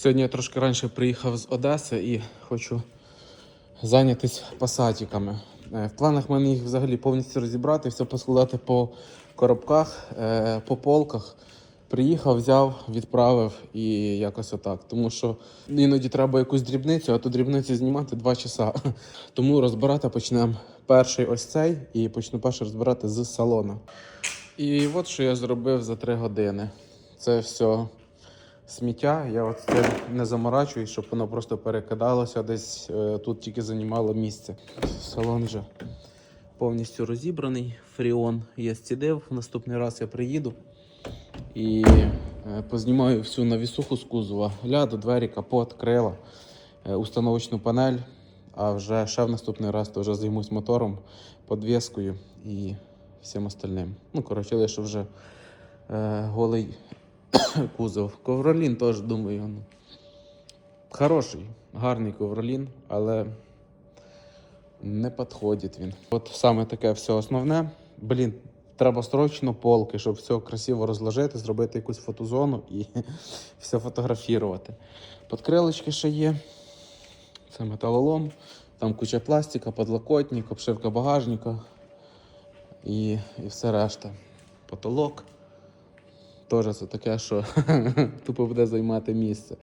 Сьогодні я трошки раніше приїхав з Одеси і хочу зайнятися пасатіками. Е, В планах в мене їх взагалі повністю розібрати, все поскладати по коробках, е, по полках. Приїхав, взяв, відправив і якось отак. Тому що іноді треба якусь дрібницю, а ту дрібницю знімати 2 часа. Тому розбирати почнемо перший ось цей і почну перший розбирати з салона. І от що я зробив за 3 години. Це все сміття. Я от не заморачую, щоб воно просто перекидалося десь е, тут тільки займало місце. Салон вже повністю розібраний. Фріон є стідив. Наступний раз я приїду і е, познімаю всю навісуху з кузова. Ляду, двері, капот, крила, е, установочну панель. А вже ще в наступний раз то вже займусь мотором, подвіскою і всім остальним. Ну, коротше, лише вже е, голий кузов. Ковролін теж думаю. Ну, хороший, гарний ковролін, але не підходить він. От саме таке все основне. Блін, треба срочно полки, щоб все красиво розложити, зробити якусь фотозону і все фотографувати. Подкрилочки ще є. Це металолом, там куча пластика, подлокотник, обшивка багажника і, і все решта. Потолок. Теж це таке, що тупо буде займати місце.